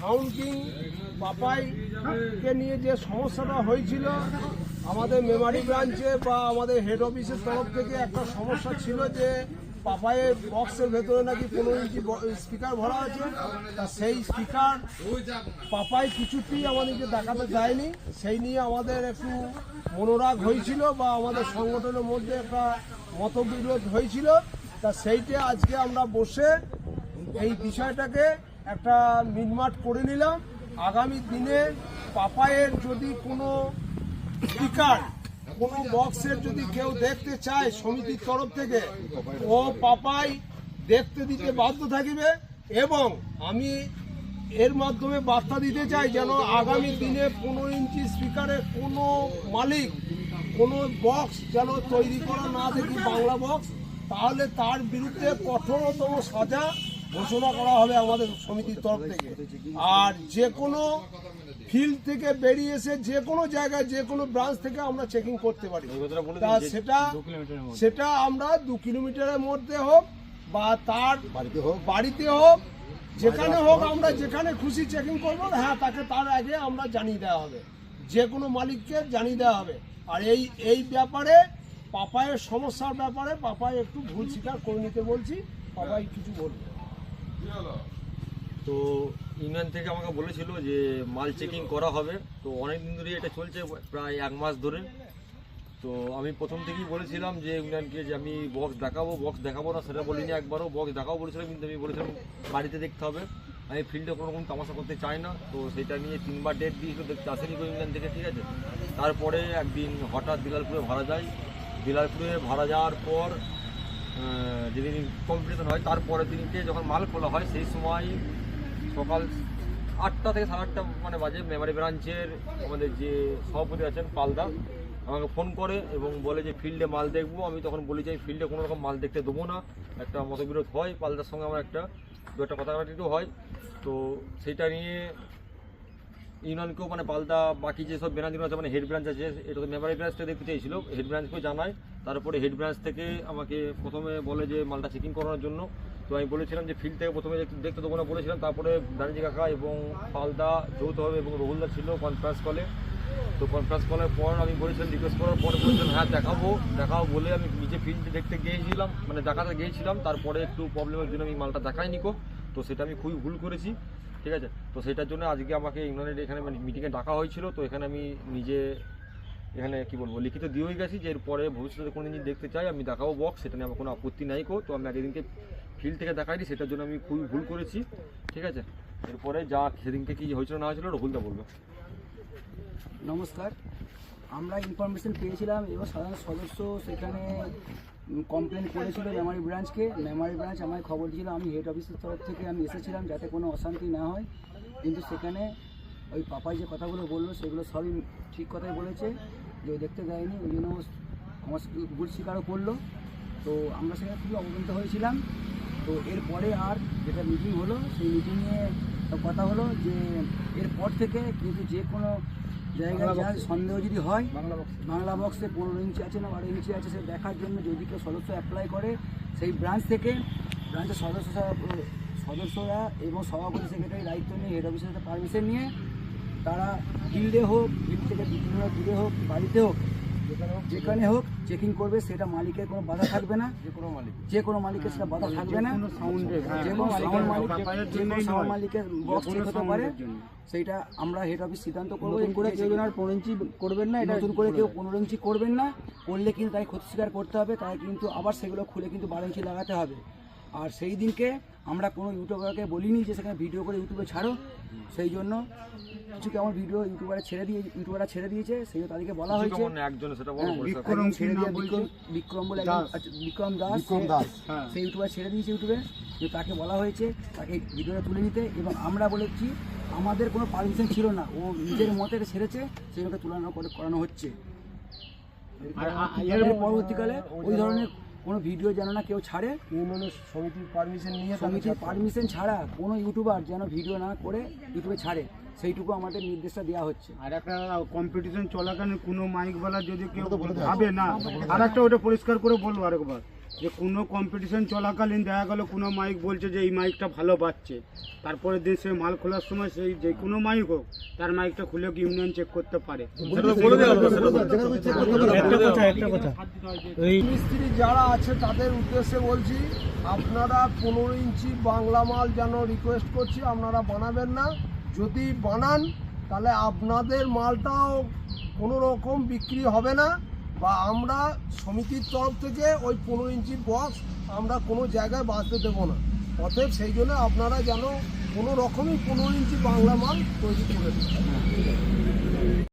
Sound king পাপাইকে নিয়ে যে সমস্যাটা হয়েছিল, আমাদের মেমারি ব্রাঞ্চে বা আমাদের হেড অফিসের তরফ থেকে একটা সমস্যা ছিল যে পাপায়ের বক্সের ভেতরে নাকি পনেরো ইঞ্চি স্পিকার ভরা আছে। তা সেই স্পিকার পাপাই কিছুতেই আমাদেরকে দেখাতে দেয়নি সেই নিয়ে আমাদের একটু মনোরাগ হয়েছিল বা আমাদের সংগঠনের মধ্যে একটা মতবিরোধ হয়েছিল। তা সেইটা আজকে আমরা বসে এই বিষয়টাকে একটা মিটমাট করে নিলাম। আগামী দিনে পাপায়ের যদি কোনো স্পিকার, কোনো বক্সের যদি কেউ দেখতে চায় সমিতির তরফ থেকে, ও পাপাই দেখতে দিতে বাধ্য থাকিবে এবং আমি এর মাধ্যমে বার্তা দিতে চাই যেন আগামী দিনে পনেরো ইঞ্চি স্পিকারের কোনো মালিক, কোনো বক্স যেন তৈরি করা না দেখি, বাংলা বক্স, তাহলে তার বিরুদ্ধে কঠোরতম সাজা ঘোষণা করা হবে আমাদের সমিতির তরফ থেকে। আর যে কোনো ফিল্ড থেকে বেরিয়ে এসে যে কোনো জায়গায় যে কোনো ব্রাঞ্চ থেকে আমরা চেকিং করতে পারি। তা সেটা সেটা আমরা দু কিলোমিটারের মধ্যে হোক বা তার বাড়িতে হোক। বাড়িতে হোক যেখানে হোক আমরা যেখানে খুশি চেকিং করব হ্যাঁ তাকে তার আগে আমরা জানিয়ে দেওয়া হবে। যে কোনো মালিককে জানিয়ে দেওয়া হবে। আর এই এই ব্যাপারে পাপায়ের সমস্যার ব্যাপারে পাপাই একটু ভুল স্বীকার করে নিতে বলছি। পাপাই কিছু বলবে। তো ইউনিয়ন থেকে আমাকে বলেছিল যে মাল চেকিং করা হবে। তো অনেক দিন ধরে এটা চলছে, প্রায় এক মাস ধরে। তো আমি প্রথম থেকেই বলেছিলাম যে ইউনিয়নকে যে আমি বক্স দেখাবো বক্স দেখাবো না, সেটা বলিনি একবারও। বক্স দেখাবো বলেছিলাম কিন্তু আমি বলেছিলাম বাড়িতে দেখতে হবে। আমি ফিল্ডে কোনো রকম তামাশা করতে চাই না। তো সেটা নিয়ে তিনবার ডেট দিয়েছিল, দেখতে আসেনি ইউনিয়ন থেকে, ঠিক আছে? তারপরে একদিন হঠাৎ বিলালপুরে ভাড়া যায়। বিলালপুরে ভাড়া যাওয়ার পর যেদিন কম্পিটিশন হয়, তারপরের দিনকে যখন মাল খোলা হয়, সেই সময় সকাল আটটা থেকে সাড়ে আটটা মানে বাজে মেমারি ব্রাঞ্চের আমাদের যে সভাপতি আছেন পালদা, আমাকে ফোন করে এবং বলে যে ফিল্ডে মাল দেখব। আমি তখন বলি যে ফিল্ডে কোনো রকম মাল দেখতে দেবো না। একটা মতবিরোধ হয় পালদার সঙ্গে আমার একটা, দু একটা কথা কাটাকাটিও হয়। তো সেটা নিয়ে ইউনিয়নকেও মানে পালদা বাকি যেসব বেনাদিন আছে মানে হেড ব্রাঞ্চ আছে, এটা তো মেমারি ব্রাঞ্চ থেকে দেখতে চাইছিল। হেড ব্রাঞ্চকেও জানায়, তারপরে হেড ব্রাঞ্চ থেকে আমাকে প্রথমে বলে যে মালটা চেকিং করানোর জন্য। তো আমি বলেছিলাম যে ফিল্ড থেকে প্রথমে দেখতে- না বলেছিলাম, তারপরে দানিজি কাকা এবং পালদা যৌথভাবে এবং রহুলদা ছিল কনফারেন্স কলে তো কনফারেন্স কলের পর আমি বলেছিলাম রিকোয়েস্ট করার পরে বলেছিলাম হ্যাঁ দেখাবো। দেখাবো বলে আমি নিজে ফিল্ডে দেখতে গিয়েছিলাম মানে দেখাতে গিয়েছিলাম। তারপরে একটু প্রবলেমের জন্য আমি মালটা দেখাইনি কো। তো সেটা আমি খুবই ভুল করেছি। ঠিক আছে? তো সেটার জন্য আজকে আমাকে ইংল্যান্ডের এখানে মিটিংয়ে ডাকা হয়েছিল, তো এখানে আমি নিজে এখানে কি বলব, লিখিত দিয়েই গেছি যে এরপরে ভবিষ্যতে কোনো জিনিস দেখতে চাই, আমি দেখাবো বক্স সেটা নিয়ে আমার কোনো আপত্তি নাই কো তো আমি আগের দিনকে ফিল্ড থেকে দেখাইনি সেটার জন্য আমি খুবই ভুল করেছি, ঠিক আছে? এরপরে যা সেদিনকে কী হয়েছিল না হয়েছিল রহুলদা বলবে। নমস্কার। আমরা ইনফরমেশন পেয়েছিলাম এবং সাধারণ সদস্য সেখানে কমপ্লেন করেছিল মেমারি ব্রাঞ্চকে মেমারি ব্রাঞ্চ আমায় খবর দিয়েছিল, আমি হেড অফিসের তরফ থেকে আমি এসেছিলাম যাতে কোনো অশান্তি না হয়। কিন্তু সেখানে ওই পাপাই যে কথাগুলো বলল, সেগুলো সবই ঠিক কথাই বলেছে। যে দেখতে দেয়নি, ওই জন্য আমার ভুল স্বীকারও করল। তো আমরা সেখানে খুবই অবগত হয়েছিলাম। তো এরপরে আর যেটা মিটিং হলো, সেই মিটিংয়ে কথা হলো যে, এরপর থেকে কিন্তু যে কোনো জায়গায় যার সন্দেহ যদি হয় বাংলা বক্স বাংলা বক্সে পনেরো ইঞ্চি আছে না বারো ইঞ্চি আছে সে দেখার জন্য যদি কেউ সদস্য অ্যাপ্লাই করে সেই ব্রাঞ্চ থেকে ব্রাঞ্চের সদস্য সদস্যরা এবং সভাপতি সেক্রেটারি দায়িত্ব নিয়ে হেড অফিসের পারমিশন নিয়ে তারা ফিল্ডে হোক ফিল্ড থেকে বিভিন্ন দূরে হোক বাড়িতে হোক যেখানে হোক চেকিং করবে সেটা মালিকের কোনো বাধা থাকবে না। যে কোনো মালিক যে কোনো মালিকের সেটা বাধা থাকবে না। যে কোনো সাউন্ড মালিক যে কোনো সাউন্ড মালিকের বক্স চেক হতে পারে সেইটা আমরা হেড অফিস সিদ্ধান্ত করব করে কেউ যেন আর পনেরো ইঞ্চি করবেন না এটা নতুন করে কেউ পনেরো ইঞ্চি করবেন না করলে কিন্তু তাই ক্ষতি স্বীকার করতে হবে তাই কিন্তু আবার সেগুলো খুলে কিন্তু বারো ইঞ্চি লাগাতে হবে। আর সেই দিনকে আমরা কোনো ইউটিউবারকে বলিনি যে সেখানে ভিডিও করে ইউটিউবে ছাড়ো। সেই জন্য কিছু কেমন ভিডিও ইউটিউবারে ছেড়ে দিয়ে ইউটিউবাররা ছেড়ে দিয়েছে? সেই জন্য তাদেরকে বলা হয়েছে। কেমন একজন সেটা বলো হ্যাঁ, একজন ছেড়ে দিয়ে বিক্রম বিক্রম বলে বিক্রম দাস। বিক্রম দাস, সেই ইউটিউবার ছেড়ে দিয়েছে ইউটিউবে। যে তাকে বলা হয়েছে তাকে ভিডিওটা তুলে নিতে। এবং আমরা বলেছি আমাদের কোনো পারমিশন ছিল না। ও নিজের মতে এটা ছেড়েছে সেই ওকে তুলনা করে করানো হচ্ছে। পরবর্তীকালে ওই ধরনের কোনো ভিডিও যেন না কেউ ছাড়ে ইউনিয়নের সমিতির পারমিশন নিয়ে সমিতির পারমিশন ছাড়া কোনো ইউটিউবার যেন ভিডিও না করে ইউটিউবে ছাড়ে সেইটুকু আমাদের নির্দেশটা দেওয়া হচ্ছে। আর একটা কম্পিটিশন চলাকালীন কোনো মাইকওয়ালা যদি কেউ ভাবে না আর একটা ওটা পরিষ্কার করে বলব আরেকবার। যে কোনো কম্পিটিশন চলাকালীন দেখা গেল কোনো মাইক বলছে যে এই মাইকটা ভালো পাচ্ছে তারপরে দিন সে মাল খোলার সময় সেই যে কোনো মাইক হোক তার মাইকটা খুলে ইউনিয়ন চেক করতে পারে মিস্ত্রি যারা আছে তাদের উদ্দেশ্যে বলছি আপনারা পনেরো ইঞ্চি বাংলা মাল যেন রিকোয়েস্ট করছি আপনারা বানাবেন না যদি বানান তাহলে আপনাদের মালটাও কোনো রকম বিক্রি হবে না বা আমরা সমিতির তরফ থেকে ওই পনেরো ইঞ্চি বক্স আমরা কোনো জায়গায় বাঁচতে দেবো না। অতএব সেই জন্য আপনারা যেন কোনো রকমই পনেরো ইঞ্চি বাংলা মাল তৈরি করে দেন।